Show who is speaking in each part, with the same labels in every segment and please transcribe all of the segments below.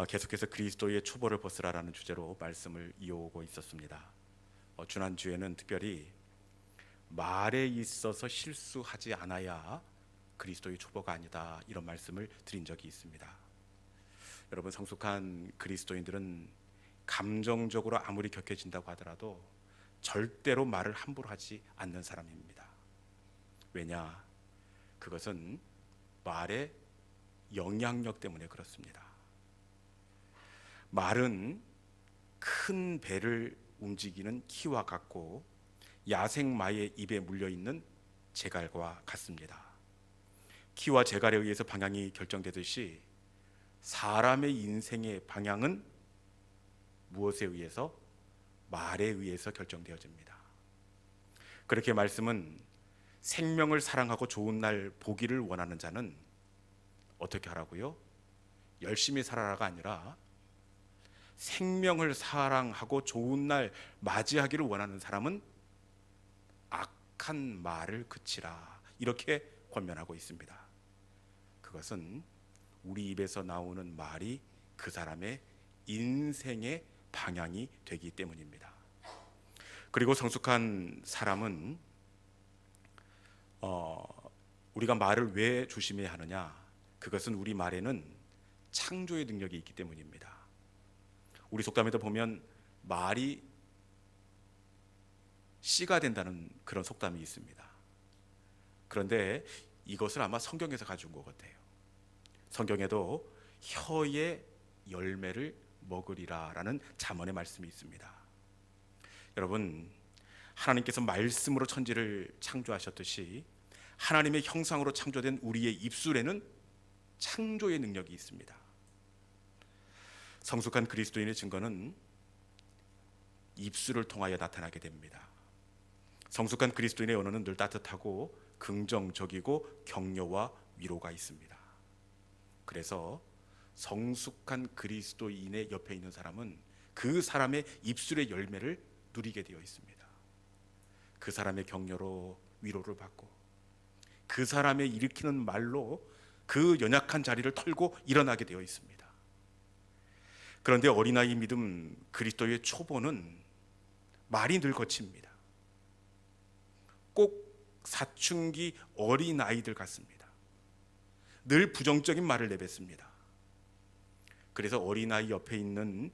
Speaker 1: 어, 계속해서 그리스도의 초보를 벗으라라는 주제로 말씀을 이어오고 있었습니다. 어, 지난 주에는 특별히 말에 있어서 실수하지 않아야 그리스도의 초보가 아니다 이런 말씀을 드린 적이 있습니다. 여러분 성숙한 그리스도인들은 감정적으로 아무리 격해진다고 하더라도 절대로 말을 함부로 하지 않는 사람입니다. 왜냐? 그것은 말의 영향력 때문에 그렇습니다. 말은 큰 배를 움직이는 키와 같고 야생마의 입에 물려 있는 제갈과 같습니다. 키와 제갈에 의해서 방향이 결정되듯이 사람의 인생의 방향은 무엇에 의해서 말에 의해서 결정되어집니다. 그렇게 말씀은 생명을 사랑하고 좋은 날 보기를 원하는 자는 어떻게 하라고요? 열심히 살아라가 아니라 생명을 사랑하고 좋은 날 맞이하기를 원하는 사람은 악한 말을 그치라 이렇게 권면하고 있습니다. 그것은 우리 입에서 나오는 말이 그 사람의 인생의 방향이 되기 때문입니다. 그리고 성숙한 사람은 어, 우리가 말을 왜 조심해야 하느냐? 그것은 우리 말에는 창조의 능력이 있기 때문입니다. 우리 속담에도 보면 말이 씨가 된다는 그런 속담이 있습니다. 그런데 이것을 아마 성경에서 가져온 것 같아요. 성경에도 혀의 열매를 먹으리라라는 잠언의 말씀이 있습니다. 여러분 하나님께서 말씀으로 천지를 창조하셨듯이 하나님의 형상으로 창조된 우리의 입술에는 창조의 능력이 있습니다. 성숙한 그리스도인의 증거는 입술을 통하여 나타나게 됩니다. 성숙한 그리스도인의 언어는 늘 따뜻하고 긍정적이고 격려와 위로가 있습니다. 그래서 성숙한 그리스도인의 옆에 있는 사람은 그 사람의 입술의 열매를 누리게 되어 있습니다. 그 사람의 격려로 위로를 받고 그 사람의 일으키는 말로 그 연약한 자리를 털고 일어나게 되어 있습니다. 그런데 어린아이 믿음 그리스도의 초보는 말이 늘 거칩니다. 꼭 사춘기 어린아이들 같습니다. 늘 부정적인 말을 내뱉습니다. 그래서 어린아이 옆에 있는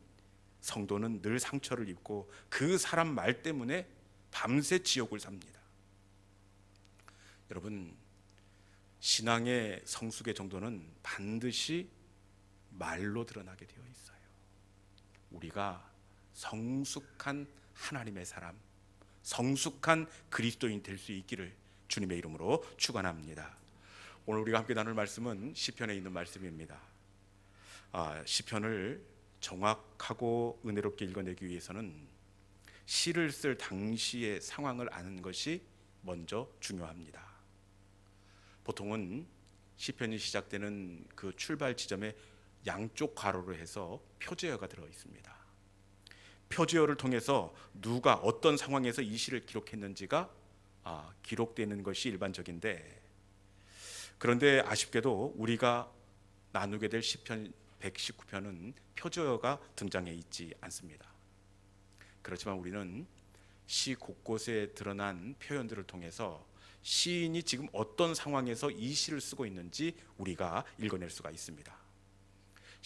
Speaker 1: 성도는 늘 상처를 입고 그 사람 말 때문에 밤새 지옥을 삽니다. 여러분 신앙의 성숙의 정도는 반드시 말로 드러나게 되어 있어요. 우리가 성숙한 하나님의 사람, 성숙한 그리스도인 될 수 있기를 주님의 이름으로 축원합니다. 오늘 우리가 함께 나눌 말씀은 시편에 있는 말씀입니다. 아, 시편을 정확하고 은혜롭게 읽어내기 위해서는 시를 쓸 당시의 상황을 아는 것이 먼저 중요합니다. 보통은 시편이 시작되는 그 출발 지점에 양쪽 가로로 해서 표제어가 들어 있습니다. 표제어를 통해서 누가 어떤 상황에서 이 시를 기록했는지가 아, 기록되는 것이 일반적인데 그런데 아쉽게도 우리가 나누게 될 시편 119편은 표제어가 등장해 있지 않습니다. 그렇지만 우리는 시 곳곳에 드러난 표현들을 통해서 시인이 지금 어떤 상황에서 이 시를 쓰고 있는지 우리가 읽어낼 수가 있습니다.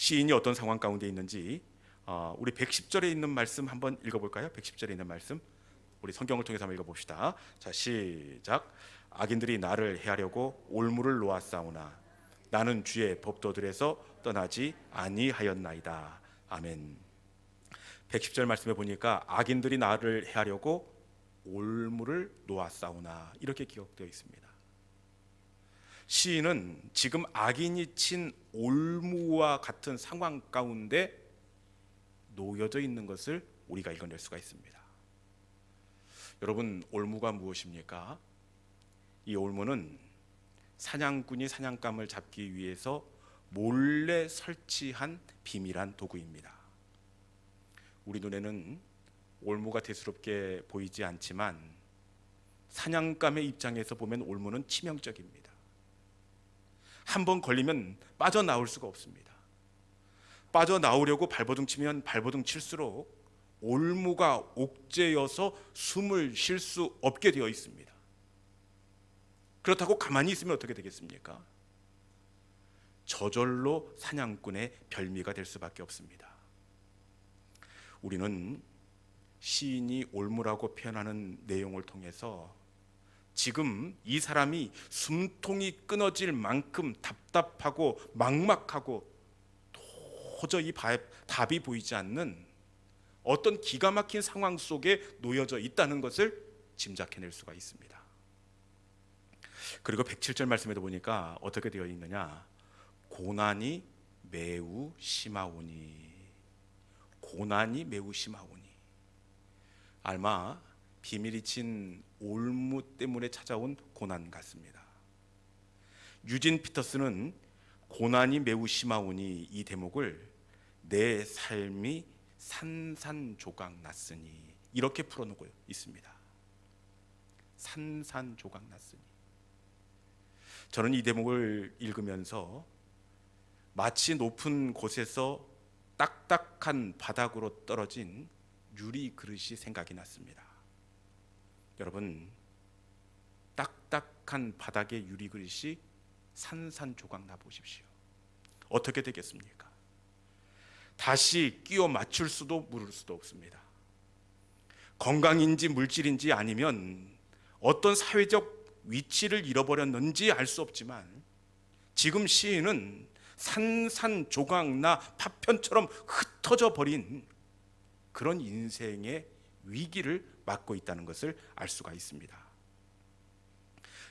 Speaker 1: 시인이 어떤 상황 가운데 있는지 어, 우리 110절에 있는 말씀 한번 읽어볼까요? 110절에 있는 말씀 우리 성경을 통해서 한번 읽어봅시다. 자 시작. 악인들이 나를 해하려고 올무를 놓았사오나 나는 주의 법도들에서 떠나지 아니하였나이다. 아멘. 110절 말씀에 보니까 악인들이 나를 해하려고 올무를 놓았사오나 이렇게 기록되어 있습니다. 시인은 지금 악인이 친 올무와 같은 상황 가운데 놓여져 있는 것을 우리가 읽어낼 수가 있습니다. 여러분 올무가 무엇입니까? 이 올무는 사냥꾼이 사냥감을 잡기 위해서 몰래 설치한 비밀한 도구입니다. 우리 눈에는 올무가 대수롭게 보이지 않지만 사냥감의 입장에서 보면 올무는 치명적입니다. 한 번 걸리면 빠져나올 수가 없습니다. 빠져나오려고 발버둥 치면 발버둥 칠수록 올무가 옥죄여서 숨을 쉴 수 없게 되어 있습니다. 그렇다고 가만히 있으면 어떻게 되겠습니까? 저절로 사냥꾼의 별미가 될 수밖에 없습니다. 우리는 시인이 올무라고 표현하는 내용을 통해서 지금 이 사람이 숨통이 끊어질 만큼 답답하고 막막하고 도저히 바- 답이 보이지 않는 어떤 기가 막힌 상황 속에 놓여져 있다는 것을 짐작해낼 수가 있습니다. 그리고 107절 말씀에도 보니까 어떻게 되어 있느냐? 고난이 매우 심하오니 고난이 매우 심하오니 알마 비밀이 친 올무 때문에 찾아온 고난 같습니다. 유진 피터스는 고난이 매우 심하오니 이 대목을 내 삶이 산산조각 났으니 이렇게 풀어놓고 있습니다. 산산조각 났으니 저는 이 대목을 읽으면서 마치 높은 곳에서 딱딱한 바닥으로 떨어진 유리 그릇이 생각이 났습니다. 여러분 딱딱한 바닥의 유리 그릇이 산산조각 나 보십시오. 어떻게 되겠습니까? 다시 끼워 맞출 수도 물을 수도 없습니다. 건강인지 물질인지 아니면 어떤 사회적 위치를 잃어버렸는지 알 수 없지만 지금 시인은 산산조각나 파편처럼 흩어져 버린 그런 인생의 위기를 맞고 있다는 것을 알 수가 있습니다.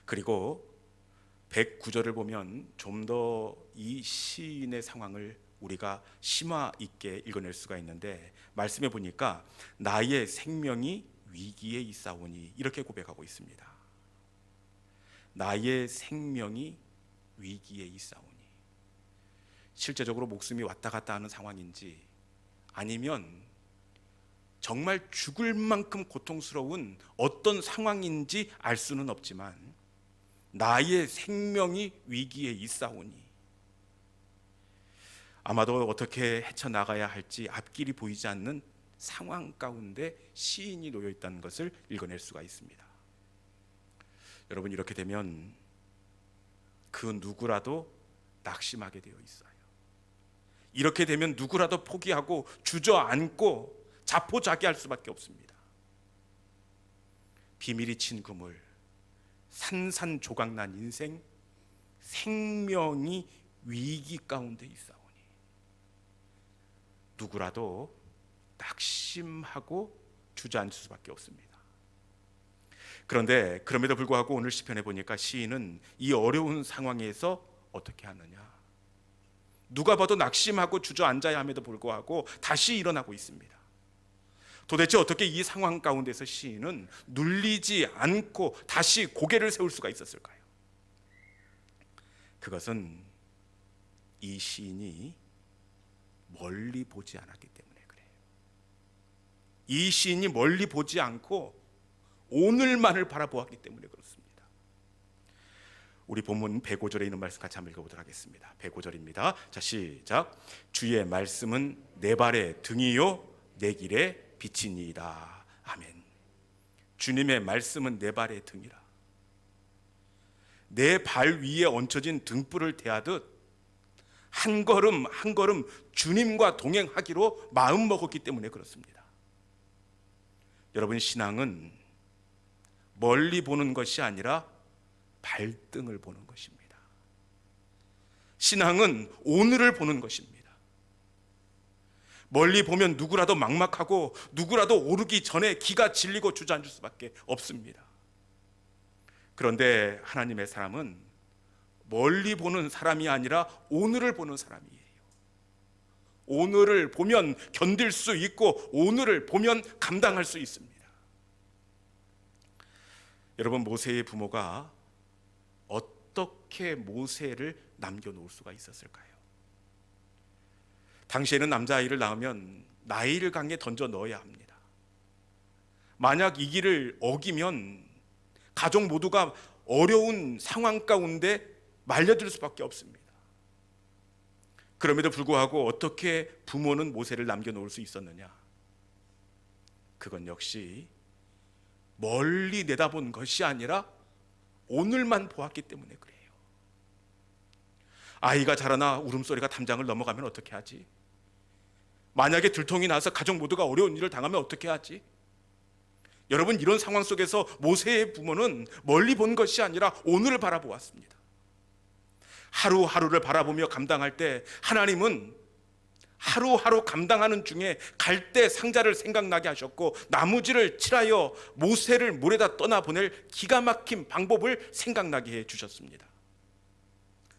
Speaker 1: 그리고 109절을 보면 좀 더 이 시인의 상황을 우리가 심화 있게 읽어낼 수가 있는데 말씀해 보니까 나의 생명이 위기에 있사오니 이렇게 고백하고 있습니다. 나의 생명이 위기에 있사오니 실제적으로 목숨이 왔다 갔다 하는 상황인지 아니면 정말 죽을 만큼 고통스러운 어떤 상황인지 알 수는 없지만 나의 생명이 위기에 있사오니 아마도 어떻게 헤쳐나가야 할지 앞길이 보이지 않는 상황 가운데 시인이 놓여 있다는 것을 읽어낼 수가 있습니다. 여러분 이렇게 되면 그 누구라도 낙심하게 되어 있어요. 이렇게 되면 누구라도 포기하고 주저앉고 자포자기할 수밖에 없습니다. 비밀이 친 그물, 산산조각난 인생, 생명이 위기 가운데 있사오니 누구라도 낙심하고 주저앉을 수밖에 없습니다. 그런데 그럼에도 불구하고 오늘 시편에 보니까 시인은 이 어려운 상황에서 어떻게 하느냐? 누가 봐도 낙심하고 주저앉아야 함에도 불구하고 다시 일어나고 있습니다. 도대체 어떻게 이 상황 가운데서 시인은 눌리지 않고 다시 고개를 세울 수가 있었을까요? 그것은 이 시인이 멀리 보지 않았기 때문에 그래요. 이 시인이 멀리 보지 않고 오늘만을 바라보았기 때문에 그렇습니다. 우리 본문 105절에 있는 말씀 같이 한번 읽어보도록 하겠습니다. 105절입니다. 자 시작. 주의 말씀은 내 발의 등이요 내 길의 빛이니이다. 아멘. 주님의 말씀은 내 발의 등이라. 내 발 위에 얹혀진 등불을 대하듯 한 걸음 한 걸음 주님과 동행하기로 마음 먹었기 때문에 그렇습니다. 여러분 신앙은 멀리 보는 것이 아니라 발등을 보는 것입니다. 신앙은 오늘을 보는 것입니다. 멀리 보면 누구라도 막막하고 누구라도 오르기 전에 기가 질리고 주저앉을 수밖에 없습니다. 그런데 하나님의 사람은 멀리 보는 사람이 아니라 오늘을 보는 사람이에요. 오늘을 보면 견딜 수 있고 오늘을 보면 감당할 수 있습니다. 여러분 모세의 부모가 어떻게 모세를 남겨놓을 수가 있었을까요? 당시에는 남자아이를 낳으면 나일 강에 던져 넣어야 합니다. 만약 이 길을 어기면 가족 모두가 어려운 상황 가운데 말려들 수밖에 없습니다. 그럼에도 불구하고 어떻게 부모는 모세를 남겨놓을 수 있었느냐? 그건 역시 멀리 내다본 것이 아니라 오늘만 보았기 때문에 그래요. 아이가 자라나 울음소리가 담장을 넘어가면 어떻게 하지? 만약에 들통이 나서 가족 모두가 어려운 일을 당하면 어떻게 하지? 여러분 이런 상황 속에서 모세의 부모는 멀리 본 것이 아니라 오늘을 바라보았습니다. 하루하루를 바라보며 감당할 때 하나님은 하루하루 감당하는 중에 갈대 상자를 생각나게 하셨고 나무지를 칠하여 모세를 물에다 떠나 보낼 기가 막힌 방법을 생각나게 해 주셨습니다.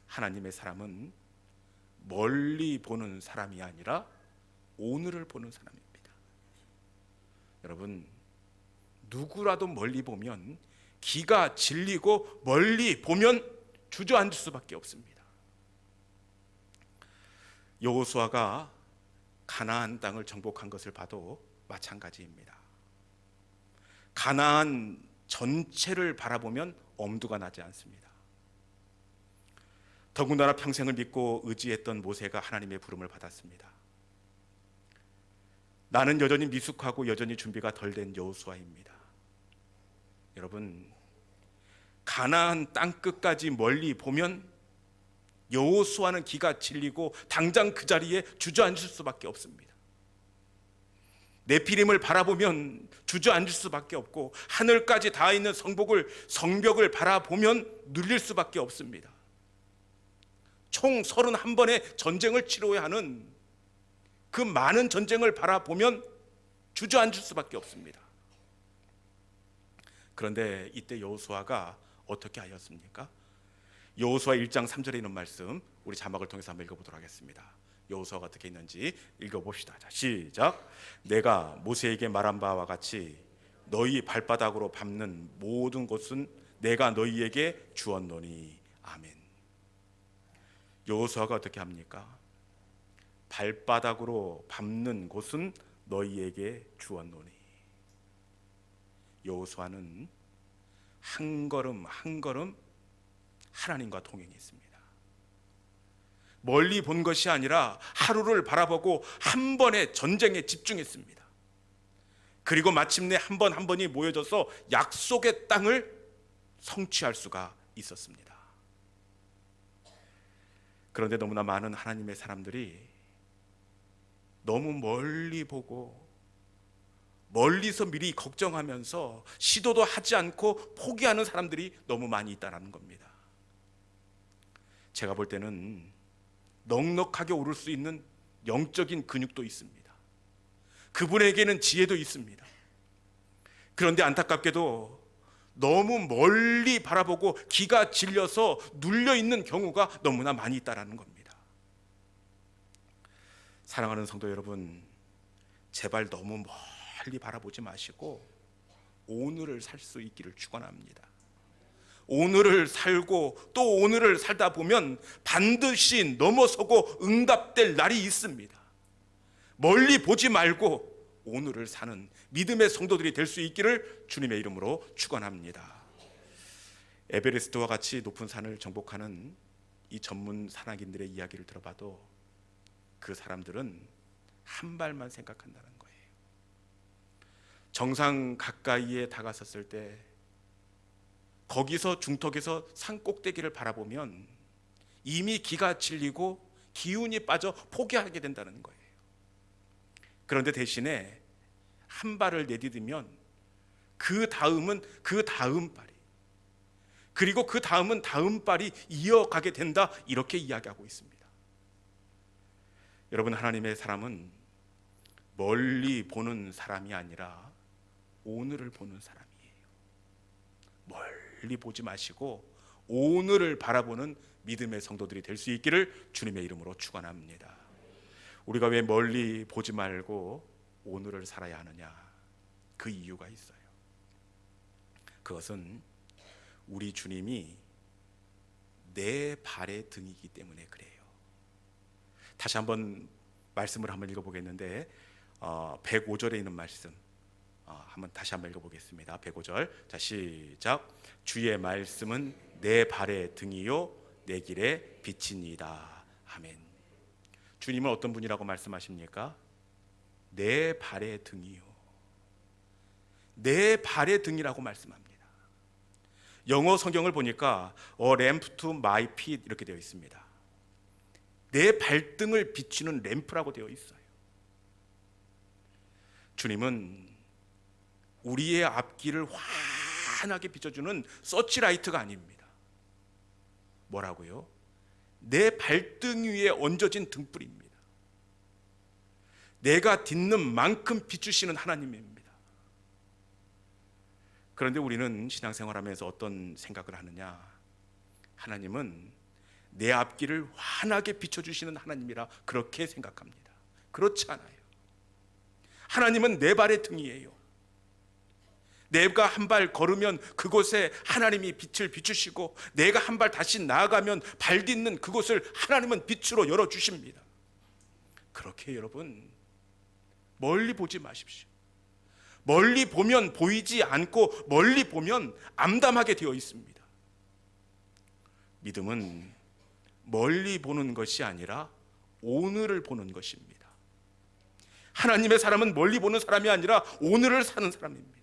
Speaker 1: 하나님의 사람은 멀리 보는 사람이 아니라 오늘을 보는 사람입니다. 여러분 누구라도 멀리 보면 기가 질리고 멀리 보면 주저앉을 수밖에 없습니다. 여호수아가 가나안 땅을 정복한 것을 봐도 마찬가지입니다. 가나안 전체를 바라보면 엄두가 나지 않습니다. 더군다나 평생을 믿고 의지했던 모세가 하나님의 부름을 받았습니다. 나는 여전히 미숙하고 여전히 준비가 덜 된 여호수아입니다. 여러분 가나안 땅 끝까지 멀리 보면 여호수아는 기가 질리고 당장 그 자리에 주저앉을 수밖에 없습니다. 네피림을 바라보면 주저앉을 수밖에 없고 하늘까지 닿아 있는 성복을 성벽을 바라보면 눌릴 수밖에 없습니다. 총 31번의 전쟁을 치러야 하는 그 많은 전쟁을 바라보면 주저앉을 수밖에 없습니다. 그런데 이때 여호수아가 어떻게 하였습니까? 여호수아 1장 3절에 있는 말씀 우리 자막을 통해서 한번 읽어보도록 하겠습니다. 여호수아가 어떻게 있는지 읽어봅시다. 자, 시작. 내가 모세에게 말한 바와 같이 너희 발바닥으로 밟는 모든 곳은 내가 너희에게 주었노니 아멘. 여호수아가 어떻게 합니까? 발바닥으로 밟는 곳은 너희에게 주었노니. 여호수아는 한 걸음 한 걸음 하나님과 동행했습니다. 멀리 본 것이 아니라 하루를 바라보고 한 번의 전쟁에 집중했습니다. 그리고 마침내 한 번 한 번이 모여져서 약속의 땅을 성취할 수가 있었습니다. 그런데 너무나 많은 하나님의 사람들이 너무 멀리 보고 멀리서 미리 걱정하면서 시도도 하지 않고 포기하는 사람들이 너무 많이 있다는 겁니다. 제가 볼 때는 넉넉하게 오를 수 있는 영적인 근육도 있습니다. 그분에게는 지혜도 있습니다. 그런데 안타깝게도 너무 멀리 바라보고 기가 질려서 눌려 있는 경우가 너무나 많이 있다라는 겁니다. 사랑하는 성도 여러분, 제발 너무 멀리 바라보지 마시고 오늘을 살 수 있기를 축원합니다. 오늘을 살고 또 오늘을 살다 보면 반드시 넘어서고 응답될 날이 있습니다. 멀리 보지 말고 오늘을 사는 믿음의 성도들이 될 수 있기를 주님의 이름으로 축원합니다. 에베레스트와 같이 높은 산을 정복하는 이 전문 산악인들의 이야기를 들어봐도 그 사람들은 한 발만 생각한다는 거예요. 정상 가까이에 다가섰을 때 거기서 중턱에서 산 꼭대기를 바라보면 이미 기가 질리고 기운이 빠져 포기하게 된다는 거예요. 그런데 대신에 한 발을 내디디면 그 다음은 그 다음 발이 그리고 그 다음은 다음 발이 이어가게 된다 이렇게 이야기하고 있습니다. 여러분 하나님의 사람은 멀리 보는 사람이 아니라 오늘을 보는 사람이에요. 멀리 보지 마시고 오늘을 바라보는 믿음의 성도들이 될 수 있기를 주님의 이름으로 축원합니다. 우리가 왜 멀리 보지 말고 오늘을 살아야 하느냐? 그 이유가 있어요. 그것은 우리 주님이 내 발의 등이기 때문에 그래요. 다시 한번 말씀을 한번 읽어보겠는데 어, 105절에 있는 말씀 어, 한번 다시 한번 읽어보겠습니다. 105절 자 시작 주의 말씀은 내 발의 등이요 내 길의 빛이니이다. 아멘. 주님은 어떤 분이라고 말씀하십니까? 내 발의 등이요. 내 발의 등이라고 말씀합니다. 영어 성경을 보니까 a lamp to my feet 이렇게 되어 있습니다. 내 발등을 비추는 램프라고 되어 있어요. 주님은 우리의 앞길을 환하게 비춰주는 서치라이트가 아닙니다. 뭐라고요? 내 발등 위에 얹어진 등불입니다. 내가 딛는 만큼 비추시는 하나님입니다. 그런데 우리는 신앙생활하면서 어떤 생각을 하느냐? 하나님은 내 앞길을 환하게 비춰주시는 하나님이라 그렇게 생각합니다. 그렇지 않아요. 하나님은 내 발의 등이에요. 내가 한 발 걸으면 그곳에 하나님이 빛을 비추시고 내가 한 발 다시 나아가면 발 딛는 그곳을 하나님은 빛으로 열어 주십니다. 그렇게 여러분 멀리 보지 마십시오. 멀리 보면 보이지 않고 멀리 보면 암담하게 되어 있습니다. 믿음은 멀리 보는 것이 아니라 오늘을 보는 것입니다. 하나님의 사람은 멀리 보는 사람이 아니라 오늘을 사는 사람입니다.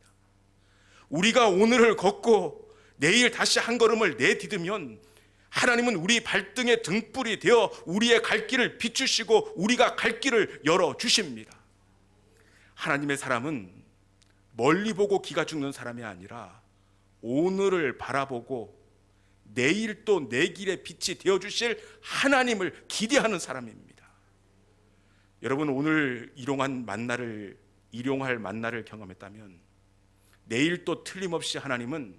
Speaker 1: 우리가 오늘을 걷고 내일 다시 한 걸음을 내디디면 하나님은 우리 발등에 등불이 되어 우리의 갈 길을 비추시고 우리가 갈 길을 열어 주십니다. 하나님의 사람은 멀리 보고 기가 죽는 사람이 아니라 오늘을 바라보고 내일 또 내 길의 빛이 되어 주실 하나님을 기대하는 사람입니다. 여러분 오늘 일용한 만나를 일용할 만나를 경험했다면 내일 또 틀림없이 하나님은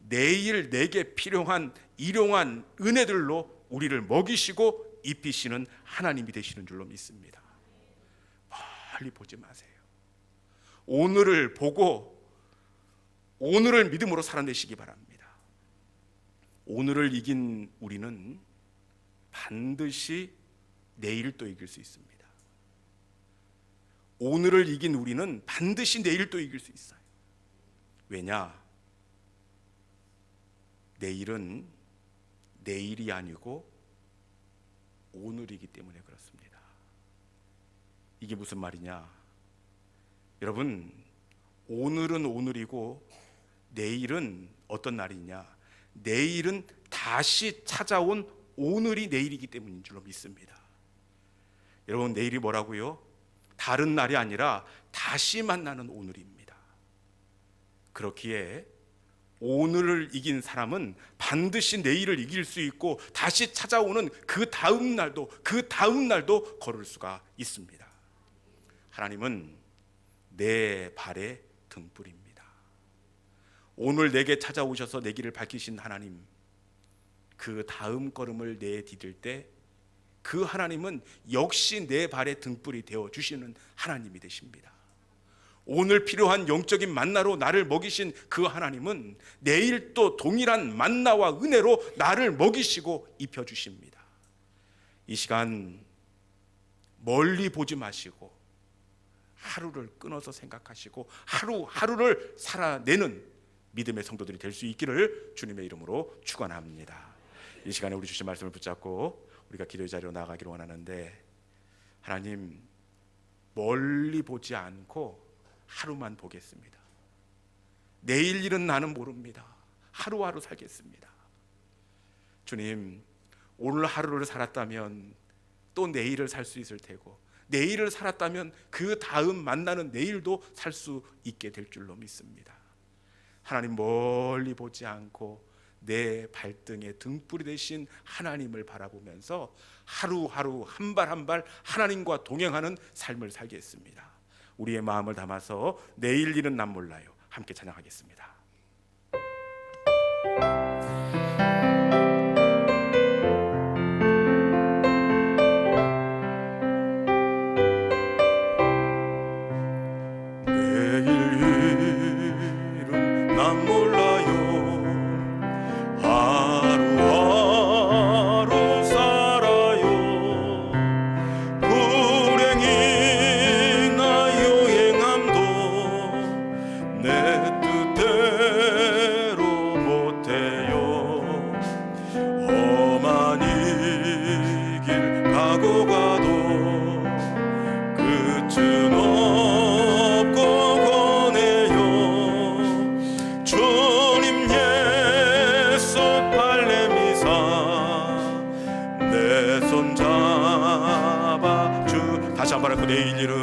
Speaker 1: 내일 내게 필요한 일용한 은혜들로 우리를 먹이시고 입히시는 하나님이 되시는 줄로 믿습니다. 멀리 보지 마세요. 오늘을 보고 오늘을 믿음으로 살아내시기 바랍니다. 오늘을 이긴 우리는 반드시 내일 또 이길 수 있습니다. 오늘을 이긴 우리는 반드시 내일 또 이길 수 있어요. 왜냐? 내일은 내일이 아니고 오늘이기 때문에 그렇습니다. 이게 무슨 말이냐? 여러분, 오늘은 오늘이고 내일은 어떤 날이냐? 내일은 다시 찾아온 오늘이 내일이기 때문인 줄로 믿습니다. 여러분, 내일이 뭐라고요? 다른 날이 아니라 다시 만나는 오늘입니다. 그렇기에 오늘을 이긴 사람은 반드시 내일을 이길 수 있고 다시 찾아오는 그 다음 날도 그 다음 날도 걸을 수가 있습니다. 하나님은 내 발의 등불입니다. 오늘 내게 찾아오셔서 내 길을 밝히신 하나님 그 다음 걸음을 내디딜 때 그 하나님은 역시 내 발의 등불이 되어 주시는 하나님이 되십니다. 오늘 필요한 영적인 만나로 나를 먹이신 그 하나님은 내일 또 동일한 만나와 은혜로 나를 먹이시고 입혀 주십니다. 이 시간 멀리 보지 마시고 하루를 끊어서 생각하시고 하루하루를 살아내는 믿음의 성도들이 될 수 있기를 주님의 이름으로 축원합니다. 이 시간에 우리 주신 말씀을 붙잡고 우리가 기도의 자리로 나가기를 원하는데 하나님 멀리 보지 않고 하루만 보겠습니다. 내일 일은 나는 모릅니다. 하루하루 살겠습니다. 주님, 오늘 하루를 살았다면 또 내일을 살 수 있을 테고 내일을 살았다면 그 다음 만나는 내일도 살 수 있게 될 줄로 믿습니다. 하나님 멀리 보지 않고 내 발등에 등불이 되신 하나님을 바라보면서 하루하루 한 발 한 발 하나님과 동행하는 삶을 살겠습니다. 우리의 마음을 담아서 내일 일은 난 몰라요. 함께 찬양하겠습니다. 내일 일은